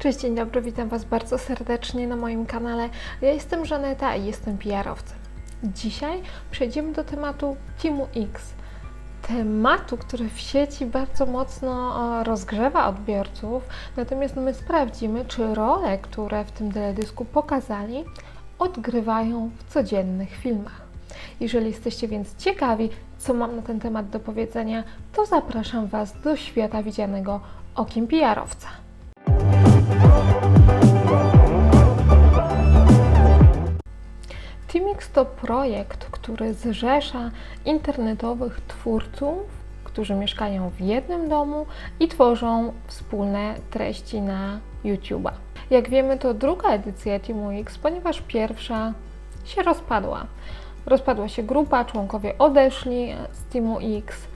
Cześć, dzień dobry, witam Was bardzo serdecznie na moim kanale. Ja jestem Żaneta i jestem PR-owcem. Dzisiaj przejdziemy do tematu Teamu X. Tematu, który w sieci bardzo mocno rozgrzewa odbiorców, natomiast my sprawdzimy, czy role, które w tym teledysku pokazali, odgrywają w codziennych filmach. Jeżeli jesteście więc ciekawi, co mam na ten temat do powiedzenia, to zapraszam Was do świata widzianego okiem PR-owca. Teamix to projekt, który zrzesza internetowych twórców, którzy mieszkają w jednym domu i tworzą wspólne treści na YouTube'a. Jak wiemy, to druga edycja Teamu X, ponieważ pierwsza się rozpadła. Rozpadła się grupa, członkowie odeszli z Teamu X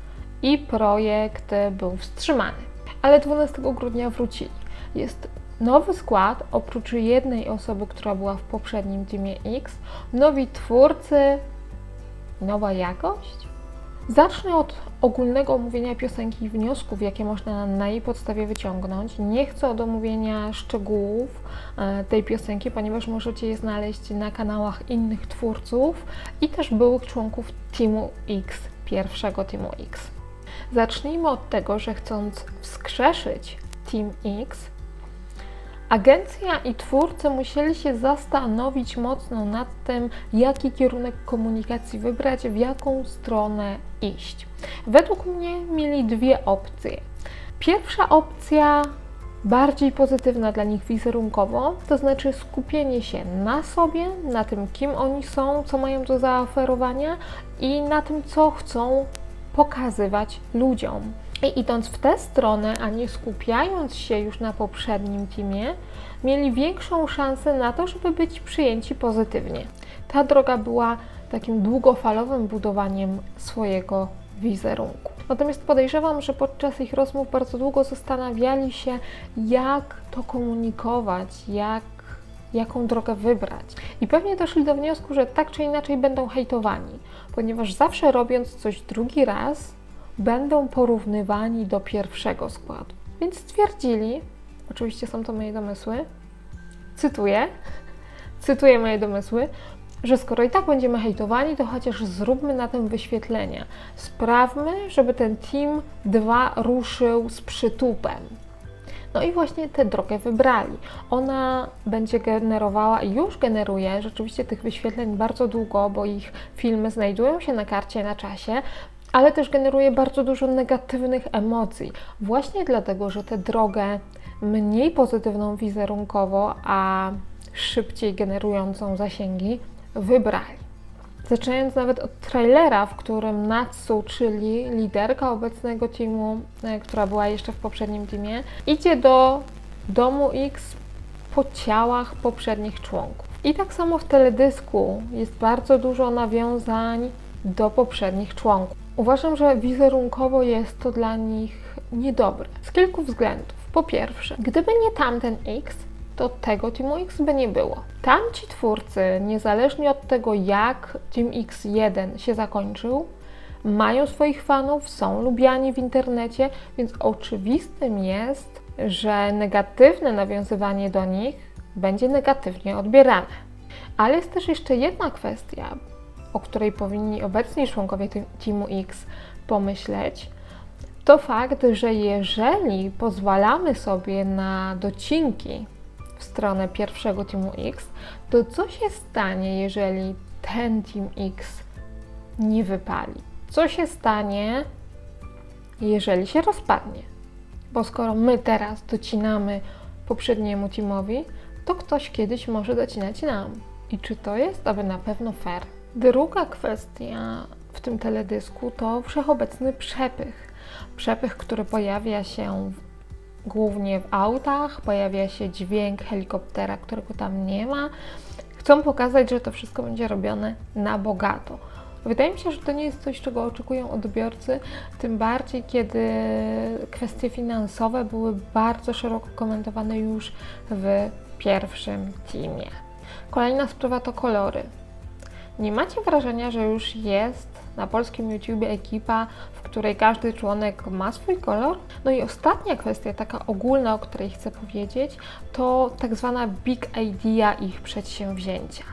i projekt był wstrzymany. Ale 12 grudnia wrócili. Jest nowy skład, oprócz jednej osoby, która była w poprzednim Teamie X, nowi twórcy, nowa jakość. Zacznę od ogólnego omówienia piosenki i wniosków, jakie można na jej podstawie wyciągnąć. Nie chcę od omówienia szczegółów e, tej piosenki, ponieważ możecie je znaleźć na kanałach innych twórców i też byłych członków Teamu X, pierwszego Teamu X. Zacznijmy od tego, że chcąc wskrzeszyć Team X, Agencja i twórcy musieli się zastanowić mocno nad tym, jaki kierunek komunikacji wybrać, w jaką stronę iść. Według mnie mieli dwie opcje. Pierwsza opcja bardziej pozytywna dla nich wizerunkowo, to znaczy skupienie się na sobie, na tym, kim oni są, co mają do zaoferowania i na tym, co chcą pokazywać ludziom. I idąc w tę stronę, a nie skupiając się już na poprzednim teamie, mieli większą szansę na to, żeby być przyjęci pozytywnie. Ta droga była takim długofalowym budowaniem swojego wizerunku. Natomiast podejrzewam, że podczas ich rozmów bardzo długo zastanawiali się, jak to komunikować, jak, jaką drogę wybrać. I pewnie doszli do wniosku, że tak czy inaczej będą hejtowani, ponieważ zawsze robiąc coś drugi raz, będą porównywani do pierwszego składu. Więc stwierdzili, oczywiście są to moje domysły, cytuję, cytuję moje domysły, że skoro i tak będziemy hejtowani, to chociaż zróbmy na tym wyświetlenia. Sprawmy, żeby ten Team 2 ruszył z przytupem. No i właśnie tę drogę wybrali. Ona będzie generowała i już generuje rzeczywiście tych wyświetleń bardzo długo, bo ich filmy znajdują się na karcie na czasie, ale też generuje bardzo dużo negatywnych emocji. Właśnie dlatego, że tę drogę mniej pozytywną wizerunkowo, a szybciej generującą zasięgi, wybrali. Zaczynając nawet od trailera, w którym Natsu, czyli liderka obecnego teamu, e, która była jeszcze w poprzednim teamie, idzie do domu X po ciałach poprzednich członków. I tak samo w teledysku jest bardzo dużo nawiązań do poprzednich członków. Uważam, że wizerunkowo jest to dla nich niedobre z kilku względów. Po pierwsze, gdyby nie tamten X, to tego Teamu X by nie było. Tamci twórcy, niezależnie od tego, jak Team X1 się zakończył, mają swoich fanów, są lubiani w internecie, więc oczywistym jest, że negatywne nawiązywanie do nich będzie negatywnie odbierane. Ale jest też jeszcze jedna kwestia, o której powinni obecni członkowie Teamu X pomyśleć, to fakt, że jeżeli pozwalamy sobie na docinki w stronę pierwszego Teamu X, to co się stanie, jeżeli ten Team X nie wypali? Co się stanie, jeżeli się rozpadnie? Bo skoro my teraz docinamy poprzedniemu teamowi, to ktoś kiedyś może docinać nam. I czy to jest aby na pewno fair? Druga kwestia w tym teledysku to wszechobecny przepych. Przepych, który pojawia się głównie w autach, pojawia się dźwięk helikoptera, którego tam nie ma. Chcą pokazać, że to wszystko będzie robione na bogato. Wydaje mi się, że to nie jest coś, czego oczekują odbiorcy, tym bardziej kiedy kwestie finansowe były bardzo szeroko komentowane już w pierwszym teamie. Kolejna sprawa to kolory. Nie macie wrażenia, że już jest na polskim YouTubie ekipa, w której każdy członek ma swój kolor. No i ostatnia kwestia, taka ogólna, o której chcę powiedzieć, to tak zwana big idea ich przedsięwzięcia.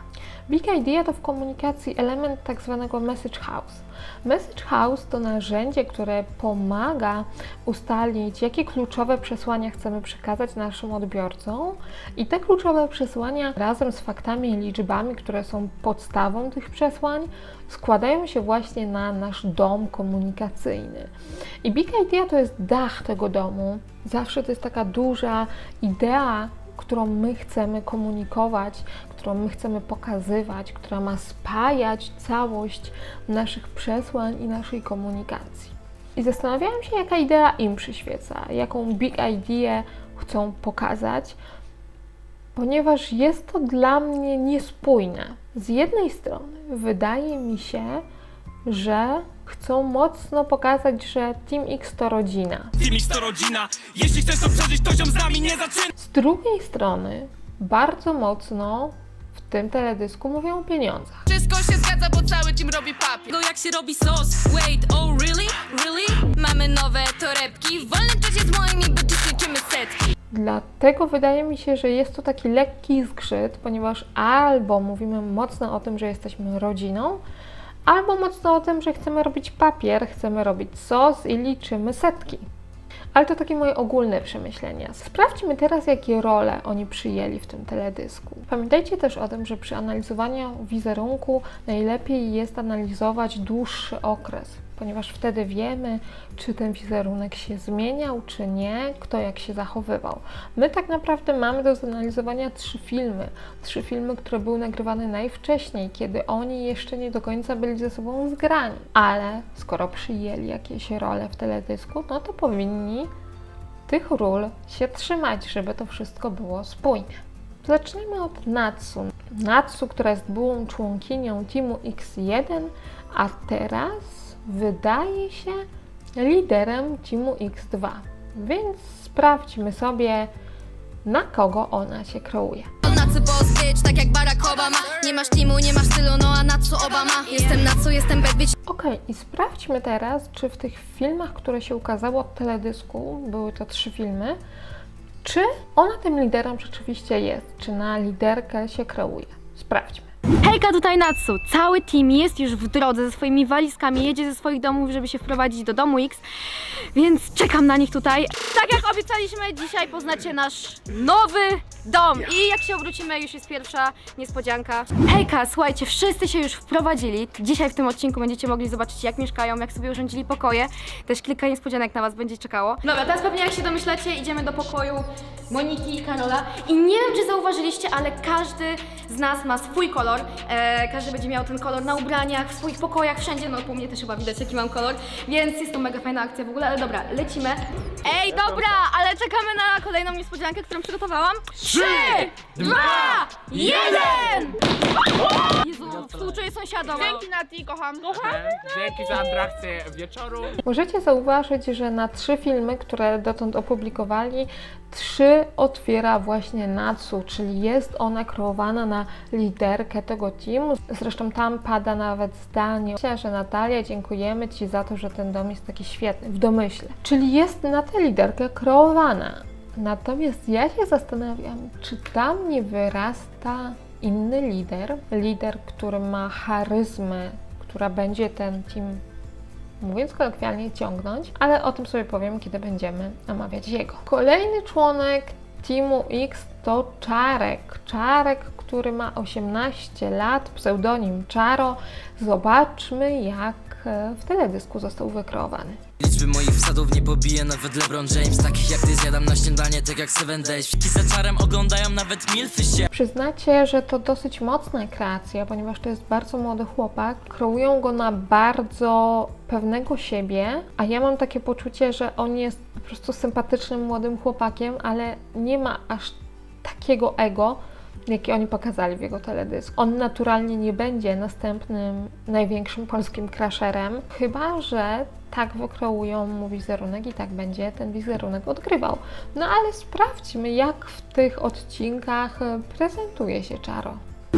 Big Idea to w komunikacji element tak zwanego message house. Message house to narzędzie, które pomaga ustalić, jakie kluczowe przesłania chcemy przekazać naszym odbiorcom, i te kluczowe przesłania razem z faktami i liczbami, które są podstawą tych przesłań, składają się właśnie na nasz dom komunikacyjny. I Big Idea to jest dach tego domu. Zawsze to jest taka duża idea, którą my chcemy komunikować, którą my chcemy pokazywać, która ma spajać całość naszych przesłań i naszej komunikacji. I zastanawiałam się, jaka idea im przyświeca, jaką big idea chcą pokazać, ponieważ jest to dla mnie niespójne. Z jednej strony wydaje mi się, że chcą mocno pokazać, że Team X to rodzina. Team X to rodzina Jeśli chcesz to przeżyć, to ziom z nami nie zaczyna Z drugiej strony bardzo mocno w tym teledysku mówią o pieniądzach. Wszystko się zgadza, bo cały team robi papier. Go jak się robi sos Wait, oh really? Really? Mamy nowe torebki W wolnym czasie z moimi bitches liczymy setki Dlatego wydaje mi się, że jest to taki lekki zgrzyt, ponieważ albo mówimy mocno o tym, że jesteśmy rodziną, albo mocno o tym, że chcemy robić papier, chcemy robić sos i liczymy setki. Ale to takie moje ogólne przemyślenia. Sprawdźmy teraz, jakie role oni przyjęli w tym teledysku. Pamiętajcie też o tym, że przy analizowaniu wizerunku najlepiej jest analizować dłuższy okres, ponieważ wtedy wiemy, czy ten wizerunek się zmieniał, czy nie, kto jak się zachowywał. My tak naprawdę mamy do zanalizowania trzy filmy. Trzy filmy, które były nagrywane najwcześniej, kiedy oni jeszcze nie do końca byli ze sobą zgrani. Ale skoro przyjęli jakieś role w teledysku, no to powinni tych ról się trzymać, żeby to wszystko było spójne. Zacznijmy od Natsu. Natsu, która jest byłą członkinią Teamu X1, a teraz wydaje się liderem Teamu X2. Więc sprawdźmy sobie, na kogo ona się kreuje. Nacy boss bitch, tak jak Barack Obama Nie masz teamu, nie masz stylu, no a na co Obama? Jestem na co, jestem bad bitch Ok, i sprawdźmy teraz, czy w tych filmach, które się ukazało w teledysku, były to trzy filmy, czy ona tym liderem rzeczywiście jest, czy na liderkę się kreuje. Sprawdźmy. Hejka, tutaj Natsu. Cały team jest już w drodze ze swoimi walizkami, jedzie ze swoich domów, żeby się wprowadzić do domu X, więc czekam na nich tutaj. Tak jak obiecaliśmy, dzisiaj poznacie nasz nowy dom i jak się obrócimy, już jest pierwsza niespodzianka. Hejka, słuchajcie, wszyscy się już wprowadzili. Dzisiaj w tym odcinku będziecie mogli zobaczyć, jak mieszkają, jak sobie urządzili pokoje. Też kilka niespodzianek na Was będzie czekało. Dobra, teraz pewnie jak się domyślacie, idziemy do pokoju Moniki i Karola. I nie wiem, czy zauważyliście, ale każdy z nas ma swój kolor. E, każdy będzie miał ten kolor na ubraniach, w swoich pokojach, wszędzie. No po mnie też chyba widać, jaki mam kolor. Więc jest to mega fajna akcja w ogóle, ale dobra, lecimy. Ej, dobra, ale czekamy na kolejną niespodziankę, którą przygotowałam. Trzy, dwa, jeden! Jezu, współczuję sąsiadom. Dzięki Nati, kocham. Kocham? Dzięki za atrakcję wieczoru. Możecie zauważyć, że na trzy filmy, które dotąd opublikowali, trzy otwiera właśnie Natsu, czyli jest ona kreowana na liderkę tego teamu. Zresztą tam pada nawet zdanie, że Natalia, dziękujemy Ci za to, że ten dom jest taki świetny, w domyśle. Czyli jest na tę liderkę kreowana. Natomiast ja się zastanawiam, czy tam nie wyrasta inny lider, lider, który ma charyzmę, która będzie ten team mówiąc kolokwialnie, ciągnąć, ale o tym sobie powiem, kiedy będziemy omawiać jego. Kolejny członek Teamu X to Czarek. Czarek, który ma 18 lat, pseudonim Czaro. Zobaczmy, jak e, w teledysku został wykreowany. Liczby moich wsadów nie pobije nawet LeBron James Takich jak ty zjadam na śniadanie, tak jak Seven Days Wiki za czarem oglądają nawet milfy się Przyznacie, że to dosyć mocna kreacja, ponieważ to jest bardzo młody chłopak. Kreują go na bardzo pewnego siebie, a ja mam takie poczucie, że on jest po prostu sympatycznym młodym chłopakiem, ale nie ma aż takiego ego, jakie oni pokazali w jego teledysku. On naturalnie nie będzie następnym największym polskim crasherem, chyba że tak wykreują mu wizerunek i tak będzie ten wizerunek odgrywał. No ale sprawdźmy, jak w tych odcinkach e, prezentuje się Czaro.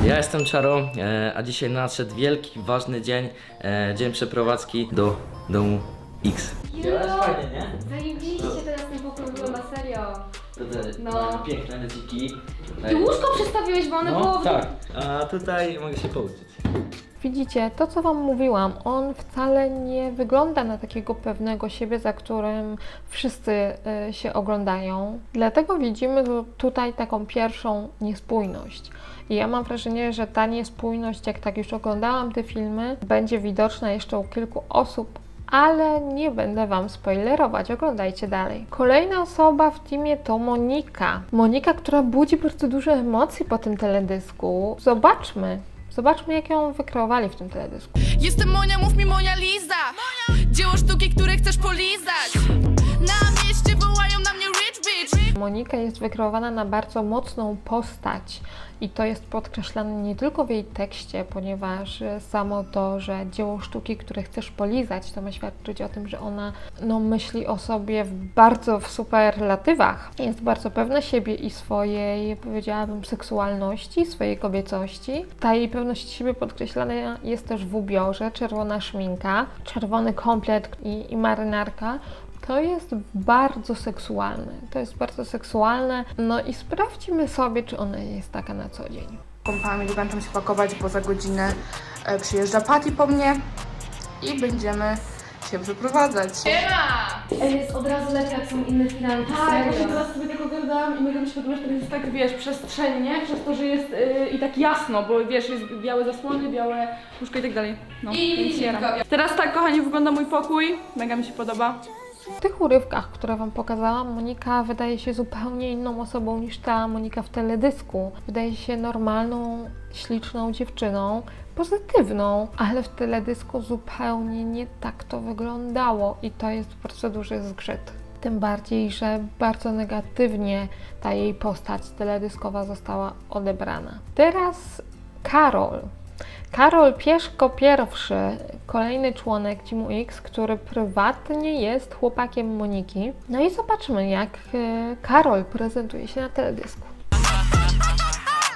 Ja jestem Czaro, e, a dzisiaj nadszedł wielki, ważny dzień, e, dzień przeprowadzki do domu X. Działasz fajnie, nie? Zajebiście teraz ten pokój wygląda, serio. To te No. piękne leciki. I łóżko przestawiłeś, bo one No, było... tak. A tutaj mogę się pouczyć. Widzicie, to co Wam mówiłam, on wcale nie wygląda na takiego pewnego siebie, za którym wszyscy y, się oglądają. Dlatego widzimy tu- tutaj taką pierwszą niespójność. I ja mam wrażenie, że ta niespójność, jak tak już oglądałam te filmy, będzie widoczna jeszcze u kilku osób, ale nie będę Wam spoilerować, oglądajcie dalej. Kolejna osoba w teamie to Monika. Monika, która budzi bardzo dużo emocji po tym teledysku. Zobaczmy, zobaczmy jak ją wykreowali w tym teledysku. Jestem Monia, mów mi Monia Liza Dzieło sztuki, które chcesz polizać Na mieście wołają na mnie Monika jest wykreowana na bardzo mocną postać i to jest podkreślane nie tylko w jej tekście, ponieważ e, samo to, że dzieło sztuki, które chcesz polizać, to ma świadczyć o tym, że ona no, myśli o sobie w bardzo w superlatywach. Jest bardzo pewna siebie i swojej, powiedziałabym, seksualności, swojej kobiecości. Ta jej pewność siebie podkreślana jest też w ubiorze, czerwona szminka, czerwony komplet i, i marynarka. To jest bardzo seksualne. To jest bardzo seksualne. No i sprawdźmy sobie, czy ona jest taka na co dzień. kąpami, nie będę się pakować, bo za godzinę e, przyjeżdża Patty po mnie i będziemy się wyprowadzać. Jest od razu lepiej, jak są inne firanki, Tak, właśnie teraz sobie tak oglądałam i mega mi się podoba, że teraz jest tak, wiesz, przestrzennie, przez to, że jest yy, i tak jasno, bo wiesz, jest białe zasłony, białe łóżko i tak dalej. No, I Teraz tak, kochani, wygląda mój pokój, mega mi się podoba. W tych urywkach, które Wam pokazałam, Monika wydaje się zupełnie inną osobą niż ta Monika w teledysku. Wydaje się normalną, śliczną dziewczyną, pozytywną, ale w teledysku zupełnie nie tak to wyglądało i to jest bardzo duży zgrzyt. Tym bardziej, że bardzo negatywnie ta jej postać teledyskowa została odebrana. Teraz Karol. Karol Pieszko pierwszy, kolejny członek Teamu X, który prywatnie jest chłopakiem Moniki. No i zobaczmy, jak e, Karol prezentuje się na teledysku.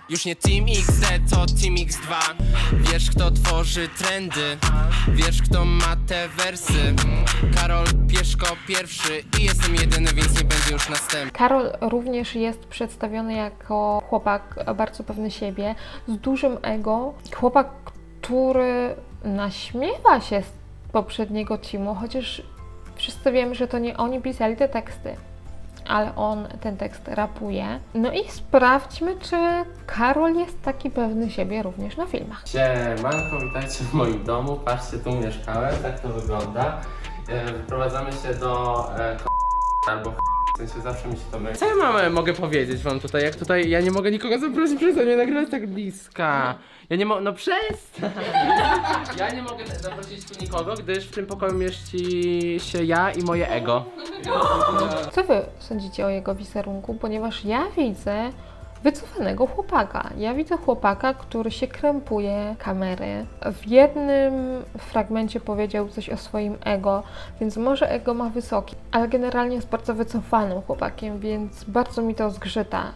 Już nie Team XD, to Team X2 Wiesz kto tworzy trendy. Wiesz kto ma te wersy. Karol Pieszko pierwszy I jestem jedyny, więc nie będzie już następny. Karol również jest przedstawiony jako chłopak bardzo pewny siebie, z dużym ego. Chłopak, który naśmiewa się z poprzedniego teamu, chociaż wszyscy wiemy, że to nie oni pisali te teksty, ale on ten tekst rapuje. No i sprawdźmy, czy Karol jest taki pewny siebie również na filmach. Siemanko, witajcie w moim domu. Patrzcie, tu mieszkałem, tak to wygląda. E, Wyprowadzamy się do e, k- albo w sensie zawsze mi się to myli. Co ja mam, mogę powiedzieć wam tutaj, jak tutaj, ja nie mogę nikogo zaprosić, przestań mnie nagrywać tak bliska. Ja nie mogę, no przestań. Ja nie mogę zaprosić tu nikogo, gdyż w tym pokoju mieści się ja i moje ego. Co Wy sądzicie o jego wizerunku? Ponieważ ja widzę wycofanego chłopaka. Ja widzę chłopaka, który się krępuje kamery. W jednym fragmencie powiedział coś o swoim ego, więc może ego ma wysoki, ale generalnie jest bardzo wycofanym chłopakiem, więc bardzo mi to zgrzyta.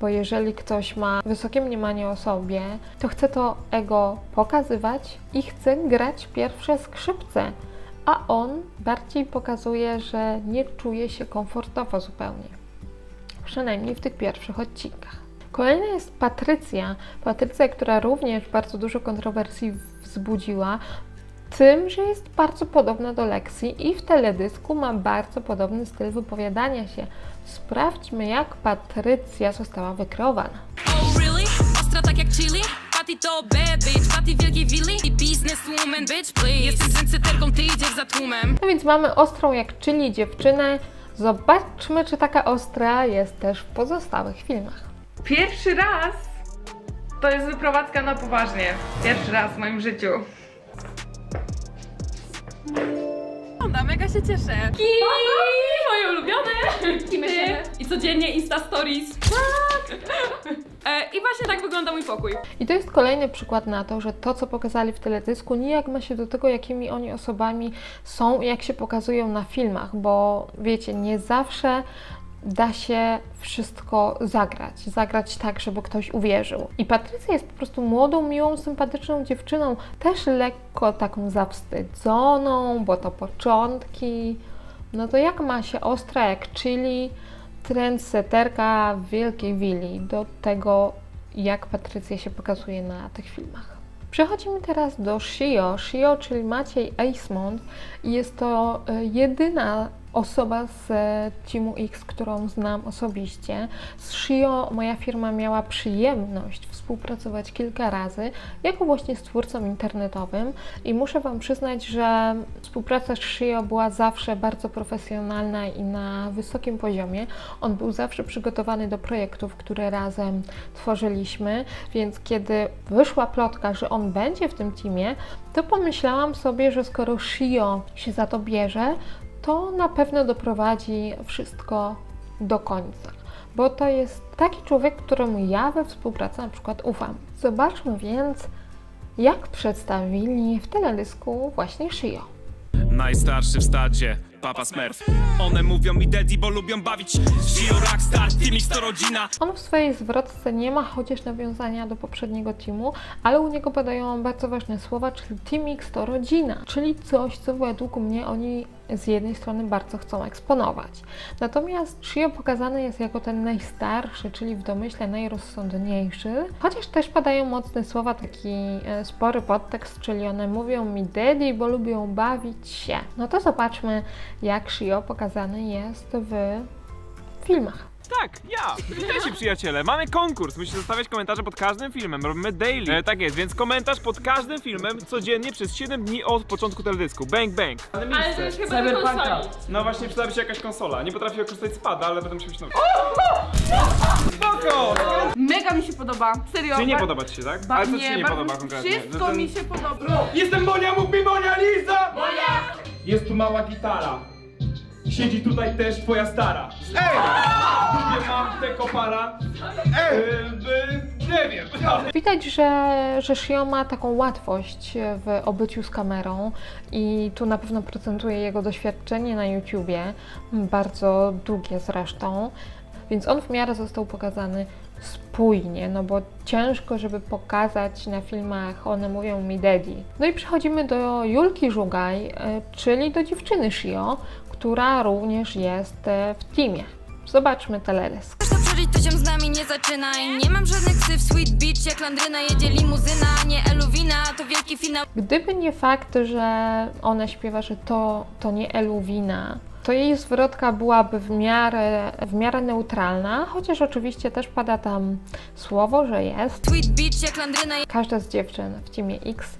Bo jeżeli ktoś ma wysokie mniemanie o sobie, to chce to ego pokazywać i chce grać pierwsze skrzypce a on bardziej pokazuje, że nie czuje się komfortowo zupełnie. Przynajmniej w tych pierwszych odcinkach. Kolejna jest Patrycja. Patrycja, która również bardzo dużo kontrowersji wzbudziła, tym, że jest bardzo podobna do Lexi i w teledysku ma bardzo podobny styl wypowiadania się. Sprawdźmy, jak Patrycja została wykreowana. Oh really? Ostra tak jak chili? Patty to bad bitch, Patty wielkiej willi I businesswoman, bitch please Jestem trendseterką, ty idziesz za tłumem No więc mamy ostrą jak czyli dziewczynę. Zobaczmy, czy taka ostra jest też w pozostałych filmach. Pierwszy raz to jest wyprowadzka na poważnie. Pierwszy raz w moim życiu. Onda, mega się cieszę I moje ulubione! Ty. I codziennie Insta Stories. E, I właśnie tak wygląda mój pokój. I to jest kolejny przykład na to, że to, co pokazali w teledysku, nijak ma się do tego, jakimi oni osobami są i jak się pokazują na filmach, bo wiecie, nie zawsze da się wszystko zagrać. Zagrać tak, żeby ktoś uwierzył. I Patrycja jest po prostu młodą, miłą, sympatyczną dziewczyną, też lekko taką zawstydzoną, bo to początki. No to jak ma się ostra jak chili, trendseterka w wielkiej willi do tego, jak Patrycja się pokazuje na tych filmach. Przechodzimy teraz do Shio. Shio, czyli Maciej Eismont jest to e, jedyna osoba z e, Teamu X, którą znam osobiście. Z Shio moja firma miała przyjemność współpracować kilka razy, jako właśnie z twórcą internetowym i muszę Wam przyznać, że współpraca z Shio była zawsze bardzo profesjonalna i na wysokim poziomie. On był zawsze przygotowany do projektów, które razem tworzyliśmy, więc kiedy wyszła plotka, że on będzie w tym teamie, to pomyślałam sobie, że skoro Shio się za to bierze, to na pewno doprowadzi wszystko do końca. Bo to jest taki człowiek, któremu ja we współpracy na przykład ufam. Zobaczmy więc, jak przedstawili w teledysku właśnie Shio. Najstarszy w stadzie, papa Smurf One mówią mi daddy, bo lubią bawić Shio Rockstar, Team X to rodzina On w swojej zwrotce nie ma chociaż nawiązania do poprzedniego teamu, ale u niego padają bardzo ważne słowa, czyli Team X to rodzina, czyli coś, co według mnie oni z jednej strony bardzo chcą eksponować. Natomiast Shio pokazany jest jako ten najstarszy, czyli w domyśle najrozsądniejszy, chociaż też padają mocne słowa, taki e, spory podtekst, czyli one mówią mi daddy, bo lubią bawić się. No to zobaczmy, jak Shio pokazany jest w filmach. Tak, ja! Witajcie przyjaciele, mamy konkurs, musicie zostawiać komentarze pod każdym filmem, robimy daily e, Tak jest, więc komentarz pod każdym filmem codziennie przez 7 dni od początku teledysku Bang bang Ale to jest chyba do konsoli. No właśnie przydałaby się jakaś konsola, nie potrafię korzystać z pada, ale będę musiał się nauczyć Spoko! Mega mi się podoba. Serio. Czy nie ba- podoba ci się, tak? ba- Ale co ci nie, się nie bardzo- podoba konkretnie? Wszystko Że ten- mi się podoba. Jestem Monia, mów mi Monia Liza! Monia! Jest tu mała gitara. Siedzi tutaj też twoja stara. Ej! Dupie mam te kopara. Ej! nie wiem. Widać, że, że Shio ma taką łatwość w obyciu z kamerą i tu na pewno procentuje jego doświadczenie na YouTubie, bardzo długie zresztą, więc on w miarę został pokazany spójnie, no bo ciężko, żeby pokazać na filmach One mówią mi daddy. No i przechodzimy do Julki Żugaj, e, czyli do dziewczyny Shio, która również jest e, w teamie. Zobaczmy teledysk. Chcesz to przeżyć, to się z nami nie zaczynaj Nie mam żadnych sweet beach Jak Landryna jedzie limuzyna Nie Eluwina, to wielki finał Gdyby nie fakt, że ona śpiewa, że to, to nie Eluwina, to jej zwrotka byłaby w miarę, w miarę neutralna, chociaż oczywiście też pada tam słowo, że jest. Sweet beach jak Landryna Każda z dziewczyn w teamie X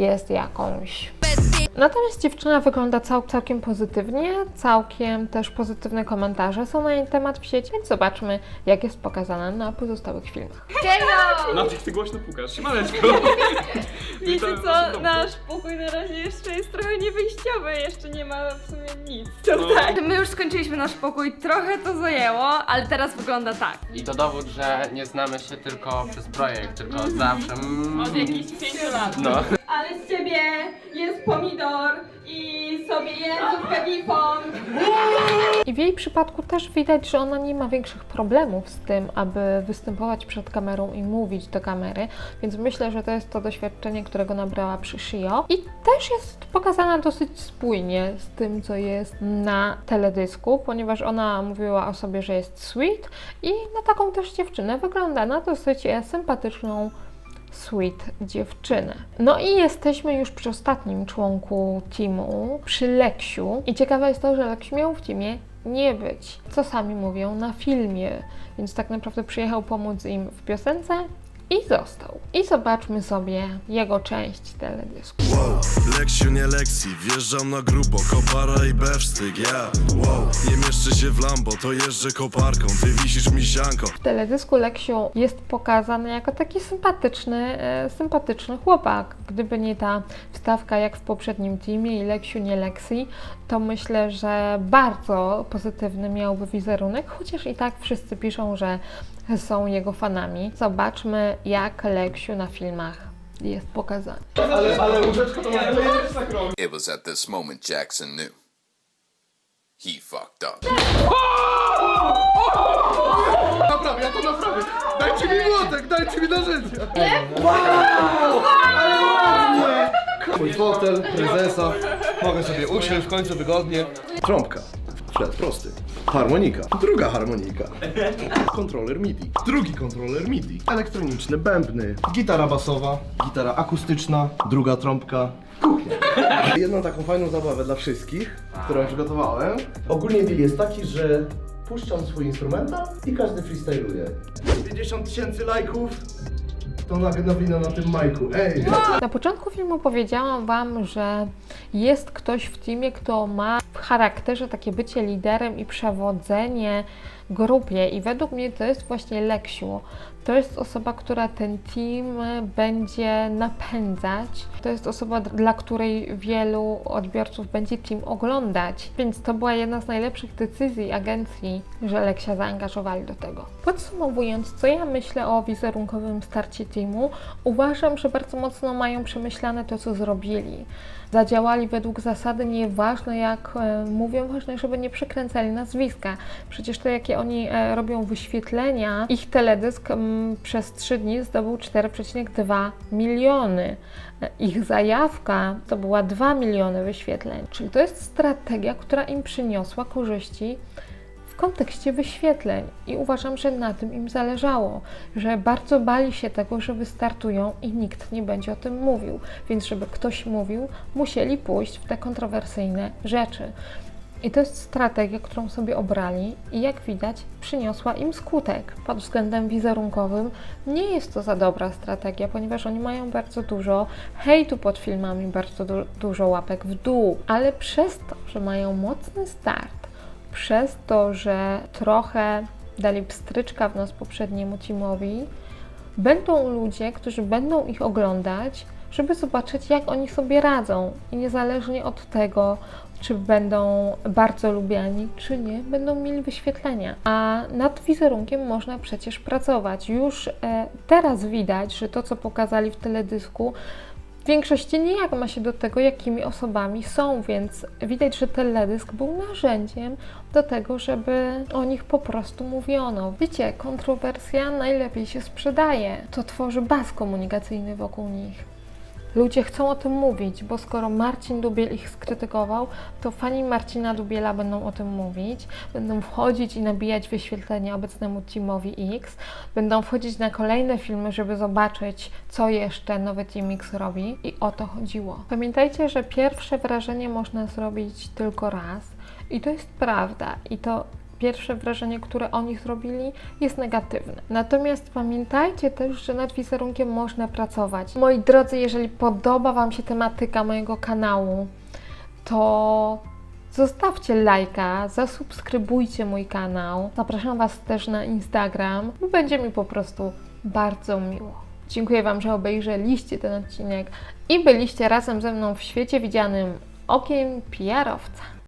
jest jakąś. Natomiast dziewczyna wygląda cał, całkiem pozytywnie, całkiem też pozytywne komentarze są na jej temat w sieci, więc zobaczmy, jak jest pokazana na pozostałych filmach. Na tych ty głośno pukasz. Siemaneczko. Wiecie co, nasz pokój na razie jeszcze jest trochę niewyjściowy, jeszcze nie ma w sumie nic. No. Tak, my już skończyliśmy nasz pokój, trochę to zajęło, ale teraz wygląda tak. I to dowód, że nie znamy się tylko przez projekt, tylko zawsze. Mm. Od jakichś pięciu lat. No. Ale z ciebie jest pomidor i sobie jęzówkę bifon. I w jej przypadku też widać, że ona nie ma większych problemów z tym, aby występować przed kamerą i mówić do kamery, więc myślę, że to jest to doświadczenie, którego nabrała przy Shio. I też jest pokazana dosyć spójnie z tym, co jest na teledysku, ponieważ ona mówiła o sobie, że jest sweet i na taką też dziewczynę wygląda na dosyć e, sympatyczną sweet dziewczynę. No i jesteśmy już przy ostatnim członku teamu, przy Leksiu. I ciekawe jest to, że Leksiu miał w teamie nie być, co sami mówią na filmie, więc tak naprawdę przyjechał pomóc im w piosence i został. I zobaczmy sobie jego część teledysku. Wow, Leksiu nie lekcji, wjeżdżam na grubo Kopara i bewsztyk, ja Wow, nie mieszczę się w Lambo, to jeżdżę koparką Ty wisisz mi sianko W teledysku Leksiu jest pokazany jako taki sympatyczny, e, sympatyczny chłopak. Gdyby nie ta wstawka jak w poprzednim teamie i Leksiu nie Lexi, to myślę, że bardzo pozytywny miałby wizerunek, chociaż i tak wszyscy piszą, że są jego fanami. Zobaczmy, jak Leksiu na filmach jest pokazany. Ale, ale łóżeczko to jest. It was at this moment Jackson knew. He fucked up. Naprawię, ja to naprawię. Dajcie mi młotek, dajcie mi narzędzia. Wow! Ale ładnie! Mój fotel, prezesa. Mogę sobie usiąść w końcu wygodnie. Trąbka. Flet prosty. Harmonika. Druga harmonika. Kontroler MIDI. Drugi kontroler MIDI. Elektroniczne bębny. Gitara basowa. Gitara akustyczna. Druga trąbka. Kuchnia. Jedną taką fajną zabawę dla wszystkich, którą przygotowałem. Ogólnie deal jest taki, że puszczam swój instrumental i każdy freestyluje. 50 tysięcy lajków. To na nowina na tym majku. Ej! Na początku filmu powiedziałam Wam, że jest ktoś w teamie, kto ma w charakterze takie bycie liderem i przewodzenie grupie i według mnie to jest właśnie Leksiu. To jest osoba, która ten team będzie napędzać. To jest osoba, dla której wielu odbiorców będzie team oglądać. Więc to była jedna z najlepszych decyzji agencji, że Leksia zaangażowali do tego. Podsumowując, co ja myślę o wizerunkowym starcie teamu, uważam, że bardzo mocno mają przemyślane to, co zrobili. Zadziałali według zasady nieważne jak e, mówią, ważne, żeby nie przekręcali nazwiska. Przecież to, jakie oni e, robią wyświetlenia, ich teledysk przez 3 dni zdobył 4,2 miliony. Ich zajawka to była 2 miliony wyświetleń. Czyli to jest strategia, która im przyniosła korzyści w kontekście wyświetleń i uważam, że na tym im zależało, że bardzo bali się tego, że wystartują i nikt nie będzie o tym mówił, więc żeby ktoś mówił, musieli pójść w te kontrowersyjne rzeczy. I to jest strategia, którą sobie obrali i jak widać przyniosła im skutek. Pod względem wizerunkowym nie jest to za dobra strategia, ponieważ oni mają bardzo dużo hejtu pod filmami, bardzo du- dużo łapek w dół, ale przez to, że mają mocny start, przez to, że trochę dali pstryczka w nos poprzedniemu teamowi, będą ludzie, którzy będą ich oglądać, żeby zobaczyć, jak oni sobie radzą. I niezależnie od tego, czy będą bardzo lubiani, czy nie, będą mieli wyświetlenia. A nad wizerunkiem można przecież pracować. Już e, teraz widać, że to, co pokazali w teledysku, w większości nijak ma się do tego, jakimi osobami są, więc widać, że teledysk był narzędziem do tego, żeby o nich po prostu mówiono. Wiecie, kontrowersja najlepiej się sprzedaje. To tworzy baz komunikacyjny wokół nich. Ludzie chcą o tym mówić, bo skoro Marcin Dubiel ich skrytykował, to fani Marcina Dubiela będą o tym mówić, będą wchodzić i nabijać wyświetlenia obecnemu Teamowi X, będą wchodzić na kolejne filmy, żeby zobaczyć, co jeszcze nowy Team X robi. I o to chodziło. Pamiętajcie, że pierwsze wrażenie można zrobić tylko raz. I to jest prawda. I to pierwsze wrażenie, które o nich zrobili, jest negatywne. Natomiast pamiętajcie też, że nad wizerunkiem można pracować. Moi drodzy, jeżeli podoba Wam się tematyka mojego kanału, to zostawcie lajka, zasubskrybujcie mój kanał. Zapraszam Was też na Instagram, bo będzie mi po prostu bardzo miło. Dziękuję Wam, że obejrzeliście ten odcinek i byliście razem ze mną w świecie widzianym okiem PR-owca.